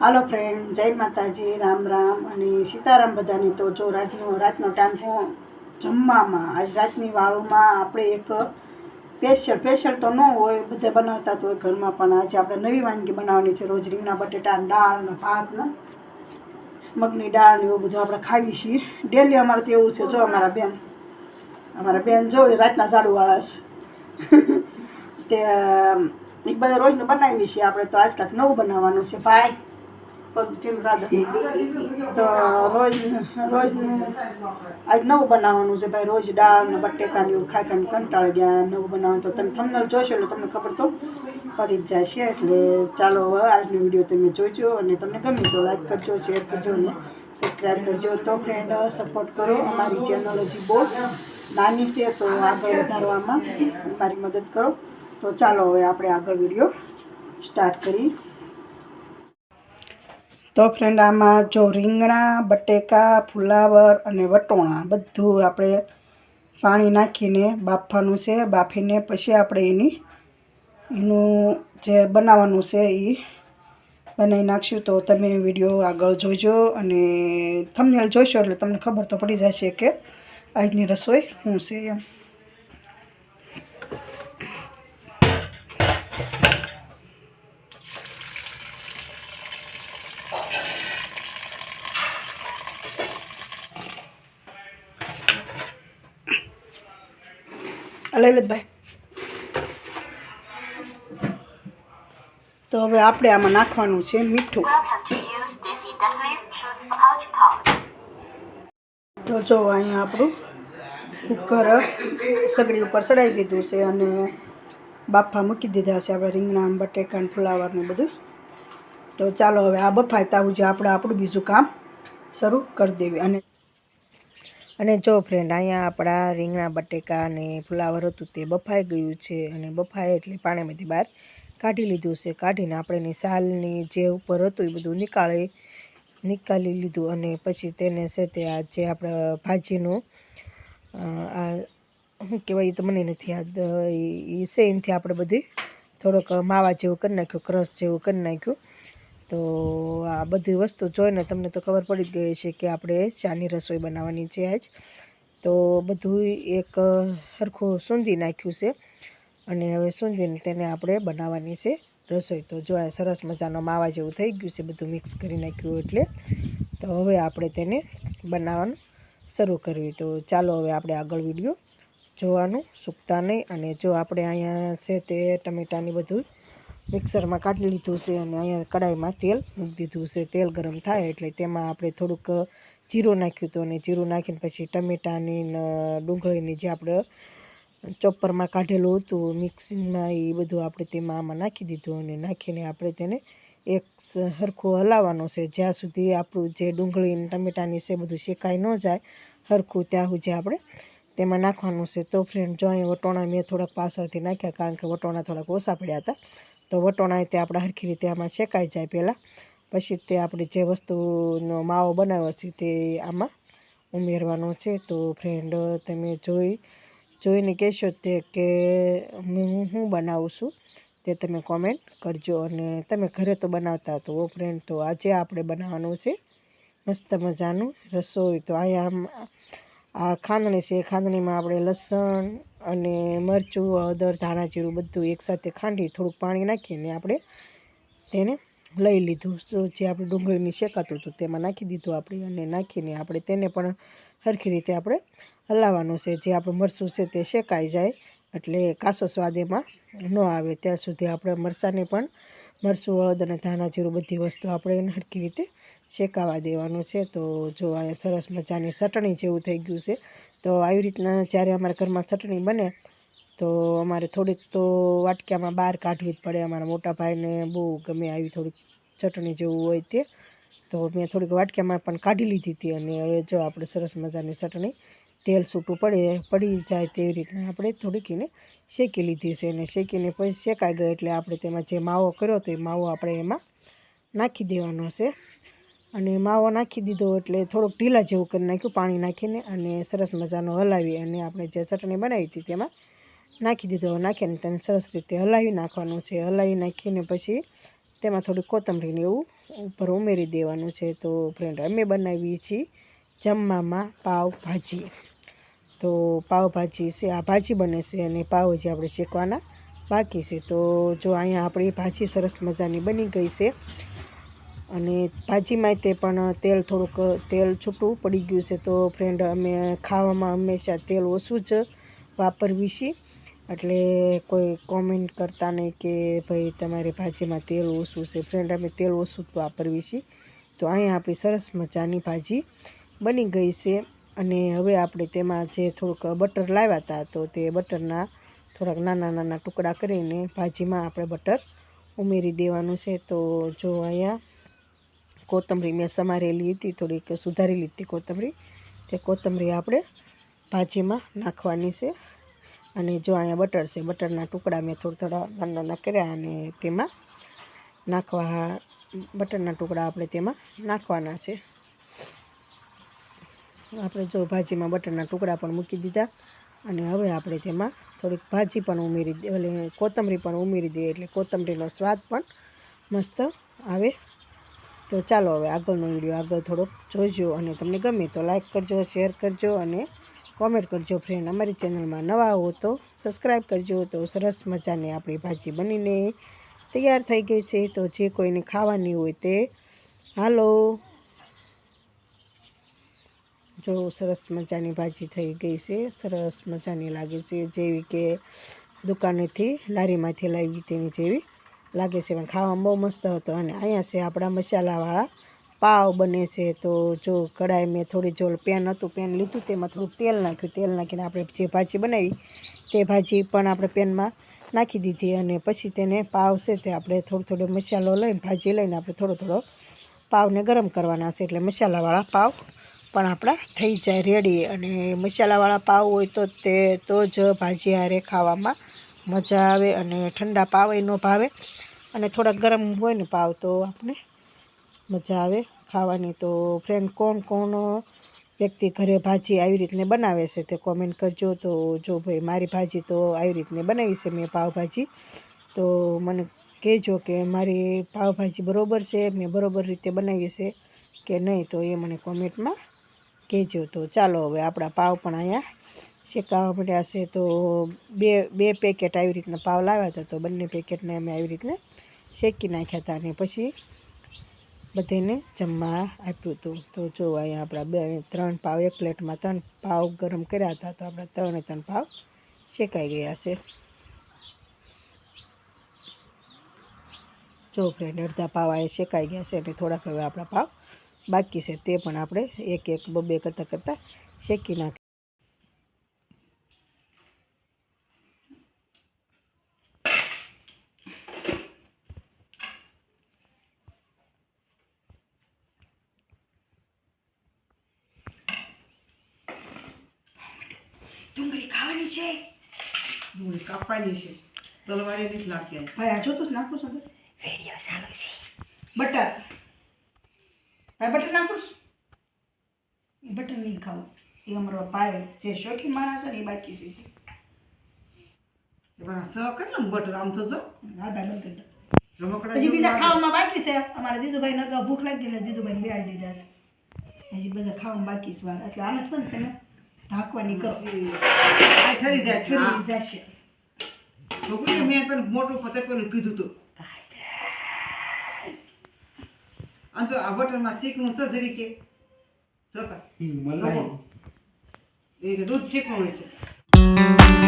હાલો friend જય માતાજી, રામ રામ અને સીતારામ બધાની તો જો રાતનો રાતનો ટાઈમ થયો જમવામાં. આજ રાતની વાળુમાં આપણે એક સ્પેશિયલ સ્પેશિયલ તો ન હોય, બધે બનાવતા તો હોય ઘરમાં, પણ આજે આપણે નવી વાનગી બનાવવાની છે. રોજ રીંગણા, બટેટા, દાળ ને ભાત ને મગની દાળ ને એવું બધું આપણે ખાઈએ છીએ. ડેલી અમારે તો એવું છે, જો અમારા બેન અમારા બેન જો રાતના ઝાડુવાળા છે. તે એક બધા રોજનું બનાવીએ છીએ આપણે તો આજ કાંઈક નવું બનાવવાનું છે. ભાઈ પગ કેમ રાધા તો રોજ રોજ આજ નવું બનાવવાનું છે ભાઈ રોજ દાળ ને બટેકા ને એવું ખાઈ ખાઈને કંટાળી ગયા નવું બનાવવાનું તો તમે થંબનેલ જોશો એટલે તમને ખબર તો પડી જ છે એટલે ચાલો આજનો વીડિયો તમે જોજો અને તમને ગમે તો લાઈક કરજો શેર કરજો ને સબસ્ક્રાઈબ કરજો તો ફ્રેન્ડ સપોર્ટ કરો અમારી ચેનલ હજી બહુ નાની છે તો આગળ વધારવામાં મારી મદદ કરો તો ચાલો હવે આપણે આગળ વીડિયો સ્ટાર્ટ કરી તો ફ્રેન્ડ આમાં જો રીંગણા, બટેકા, ફુલાવર અને વટોણા બધું આપણે પાણી નાખીને બાફવાનું છે. બાફીને પછી આપણે એની, એનું જે બનાવવાનું છે એ બનાવી નાખશું. તો તમે વીડિયો આગળ જોજો અને થંબનેલ જોઈશો એટલે તમને ખબર તો પડી જશે કે આજની રસોઈ શું છે એમ. લલિતભાઈ તો હવે આપણે આમાં નાખવાનું છે મીઠું. તો જો અહીંયા આપણું કુકર સગડી ઉપર ચડાવી દીધું છે અને બાફા મૂકી દીધા છે આપણે રીંગણા, બટેકા ને ફુલાવર ને બધું. તો ચાલો હવે આ બફાય તાવું જે આપણે આપણું બીજું કામ શરૂ કરી દેવી. અને અને જો ફ્રેન્ડ અહીંયા આપણા રીંગણા, બટેકા અને ફુલાવર હતું તે બફાઈ ગયું છે અને બફાય એટલે પાણીમાંથી બહાર કાઢી લીધું છે. કાઢીને આપણે એની સાલની જે ઉપર હતું એ બધું નીકાળી નીકાળી લીધું અને પછી તેને છે તે આ જે આપણે ભાજીનું આ શું કહેવાય એ તો મને નથી યાદ એ છે એનાથી આપણે બધી થોડોક માવા જેવું કરી નાખ્યું ક્રશ જેવું કરી નાખ્યું. તો આ બધી વસ્તુ જોઈને તમને તો ખબર પડી જ ગઈ છે કે આપણે ચાની રસોઈ બનાવવાની છે આજ. તો બધું એક સરખું સૂંધી નાખ્યું છે અને હવે સૂંધીને તેને આપણે બનાવવાની છે રસોઈ. તો જો આ સરસ મજાનો માવા જેવું થઈ ગયું છે બધું મિક્સ કરી નાખ્યું એટલે. તો હવે આપણે તેને બનાવવાનું શરૂ કરવી. તો ચાલો હવે આપણે આગળ વીડિયો જોવાનું. સૂકતા નહીં અને જો આપણે અહીંયા છે તે ટમેટાની બધું મિક્સરમાં કાઢી લીધું છે અને અહીંયા કડાઈમાં તેલ મૂકી દીધું છે. તેલ ગરમ થાય એટલે તેમાં આપણે થોડુંક જીરું નાખ્યું હતું અને જીરું નાખીને પછી ટમેટાની ડુંગળીની જે આપણે ચોપરમાં કાઢેલું હતું મિક્સિંગમાં એ બધું આપણે તેમાં આમાં નાખી દીધું અને નાખીને આપણે તેને એક સરખું હલાવવાનું છે. જ્યાં સુધી આપણું જે ડુંગળી ટમેટાની છે બધું શેકાઈ ન જાય સરખું ત્યાં સુધી આપણે તેમાં નાખવાનું છે. તો ફ્રેન્ડ જો અહીં વટોણા મેં થોડાક પાછળથી નાખ્યા કારણ કે વટોણા થોડાક ઓછા પડ્યા હતા. તો વટોણા તે આપણે સરખી રીતે આમાં શેકાઈ જાય પહેલાં. પછી તે આપણે જે વસ્તુનો માવો બનાવ્યો છે તે આમાં ઉમેરવાનો છે. તો ફ્રેન્ડ તમે જોઈ, જોઈને કહેશો તે કે હું શું બનાવું છું તે તમે કોમેન્ટ કરજો. અને તમે ઘરે તો બનાવતા તો ઓ ફ્રેન્ડ તો આજે આપણે બનાવવાનું છે મસ્ત મજાનું રસોઈ. તો અહીંયા આ ખાંદણી છે ખાંદણીમાં આપણે લસણ અને મરચું હળદર ધાણા જીરું બધું એકસાથે ખાંડી થોડુંક પાણી નાખીને આપણે તેને લઈ લીધું. જે આપણે ડુંગળીની શેકાતું હતું તેમાં નાખી દીધું આપણે અને નાખીને આપણે તેને પણ સરખી રીતે આપણે હલાવવાનું છે. જે આપણું મરચું છે તે શેકાઈ જાય એટલે કાસો સ્વાદ એમાં ન આવે. ત્યાં સુધી આપણે મરચાંને પણ મરચું હળદ અને ધાણા જીરું બધી વસ્તુ આપણે સરખી રીતે શેકાવા દેવાનું છે. તો જો આ સરસ મજાની ચટણી જેવું થઈ ગયું છે. તો આવી રીતના જ્યારે અમારા ઘરમાં ચટણી બને, તો અમારે થોડીક તો વાટક્યામાં બહાર કાઢવી જ પડે. અમારા મોટા ભાઈને બહુ ગમે આવી થોડીક ચટણી જેવું હોય તે. તો મેં થોડીક વાટક્યામાં પણ કાઢી લીધી હતી અને હવે જો આપણે સરસ મજાની ચટણી તેલ છૂટું પડે, પડી જાય તેવી રીતના આપણે થોડીક એને શેકી લીધી છે. અને શેકીને પછી શેકાઈ ગયો એટલે આપણે તેમાં જે માવો કર્યો તો એ માવો આપણે એમાં નાખી દેવાનો છે. અને માવો નાખી દીધો એટલે થોડોક ઢીલા જેવું કરી નાખ્યું, પાણી નાખીને અને સરસ મજાનો હલાવી અને આપણે જે ચટણી બનાવી હતી તેમાં નાખી દીધો. નાખીને તેને સરસ રીતે હલાવી નાખવાનું છે. હલાવી નાખીને પછી તેમાં થોડી કોથમરીને એવું ઉપર ઉમેરી દેવાનું છે. તો ફ્રેન્ડ અમે બનાવીએ છીએ જમવામાં પાવભાજી. તો પાવભાજી છે, આ ભાજી બને છે અને પાવ જે આપણે શેકવાના બાકી છે. તો જો અહીંયા આપણી ભાજી સરસ મજાની બની ગઈ છે. અને ભાજીમાં તે પણ તેલ થોડુંક, તેલ છૂટું પડી ગયું છે તો ફ્રેન્ડ અમે ખાવામાં હંમેશા તેલ ઓછું જ વાપરવી છીએ એટલે કોઈ કોમેન્ટ કરતા નહીં કે ભાઈ તમારી ભાજીમાં તેલ ઓછું છે. ફ્રેન્ડ અમે તેલ ઓછું જ વાપરવી છીએ તો અહીંયા આપણી સરસ મજાની ભાજી બની ગઈ છે. અને હવે આપણે તેમાં જે થોડુંક બટર લાવ્યા હતા તો તે બટરના થોડાક નાના નાના ટુકડા કરીને ભાજીમાં આપણે બટર ઉમેરી દેવાનું છે. તો જો અહીંયા કોથમરી મેં સમારેલી હતી, થોડીક સુધારેલી હતી કોથમરી. તે કોથમરી આપણે ભાજીમાં નાખવાની છે. અને જો અહીંયા બટર છે, બટરના ટુકડા મેં થોડા થોડા નાના નાના કર્યા અને તેમાં નાખવા, બટરના ટુકડા આપણે તેમાં નાખવાના છે. આપણે જો ભાજીમાં બટરના ટુકડા પણ મૂકી દીધા અને હવે આપણે તેમાં થોડીક ભાજી પણ ઉમેરી એટલે કોથમરી પણ ઉમેરી દઈએ એટલે કોથમરીનો સ્વાદ પણ મસ્ત આવે. તો ચાલો હવે આગળનો વીડિયો આગળ થોડોક જોજો અને તમને ગમે તો લાઇક કરજો શેર કરજો અને કોમેન્ટ કરજો ફ્રેન્ડ અમારી ચેનલમાં નવા હો તો સબસ્ક્રાઈબ કરજો તો સરસ મજાની આપણી ભાજી બનીને તૈયાર થઈ ગઈ છે. તો જે કોઈને ખાવાની હોય તે હાલો. જો સરસ મજાની ભાજી થઈ ગઈ છે. સરસ મજાની લાગે છે જેવી કે દુકાનેથી લારીમાંથી લાવી તેની જેવી લાગે છે, પણ ખાવામાં બહુ મસ્ત હતો. અને અહીંયા છે આપણા મસાલાવાળા. પાવ બને છે તો જો કઢાઈ મેં થોડી જો પેન હતું, પેન લીધું, તેમાં થોડુંક તેલ નાખ્યું. તેલ નાખીને આપણે જે ભાજી બનાવી, તે ભાજી પણ આપણે પેનમાં નાખી દીધી. અને પછી તેને પાવ છે તે આપણે થોડો થોડો મસાલો લઈને, ભાજી લઈને આપણે થોડો થોડો પાવને ગરમ કરવાના છે. એટલે મસાલાવાળા પાવ પણ આપણા થઈ જાય રેડી અને મસાલાવાળા પાવ હોય તો તે, તો જ ભાજી હારે ખાવામાં મજા આવે અને ઠંડા પાવે ન ભાવે. અને થોડાક ગરમ હોય ને પાવ તો આપણે મજા આવે. ખાવાની તો ફ્રેન્ડ કોણ કોણ વ્યક્તિ ઘરે ભાજી આવી રીતને બનાવે છે તે કોમેન્ટ કરજો. તો જો ભાઈ મારી ભાજી તો આવી રીતને બનાવી છે મેં પાવભાજી, તો મને કહેજો કે મારી પાવભાજી બરોબર છે, મેં બરાબર રીતે બનાવી છે કે નહીં તો એ મને કોમેન્ટમાં કહેજો. તો ચાલો હવે આપણા પાવ પણ અહીંયા શેકાવા મળ્યા છે તો બે બે પેકેટ આવી રીતના પાવ લાવ્યા હતા તો બંને પેકેટને અમે આવી રીતને શેકી નાખ્યા હતા અને પછી બધાને જમવા આપ્યું હતું. તો જો અહીંયા આપણા બે, ત્રણ પાવ, એક પ્લેટમાં ત્રણ પાવ ગરમ કર્યા હતા તો આપણા ત્રણે ત્રણ પાવ શેકાઈ ગયા છે. જો ફ્રેન્ડ અડધા પાવ આ શેકાઈ ગયા છે અને થોડાક હવે આપણા પાવ બાકી છે. તે પણ આપણે એક એક બબે કરતાં કરતાં શેકી નાખ ડુંગળી ખાવાની છે. ડુંગળી કાપવાની છે. તલવારી નથી લાગતી ભાઈ આ જોતું જ નાખું છું. વીડિયો ચાલુ છે. બટર. ભાઈ બટર નાખું બટર નહીં ખાવું. એ અમારો પાય જે શોખીન માણસ છે ને એ બાકી છે. સહ કેટલા બટર આમ તો જો. હા ભાઈ બંધ કરી હજી બીજા. ખાવામાં બાકી છે. અમારા દીદુભાઈ ને ભૂખ લાગી એટલે દીદુભાઈ બેહાડી દીધા છે. હજી બધા ખાવામાં બાકી છે વાર એટલે આને છે ને ઢાંકવાની કરો આ ઠરી જાય જશે. તો કોઈ મેં પણ મોટું પતર પેલું કીધું હતું અને જો આ બટરમાં શીખનું છે જરીકે જોતા. એ દૂધ શીખવું હોય છે.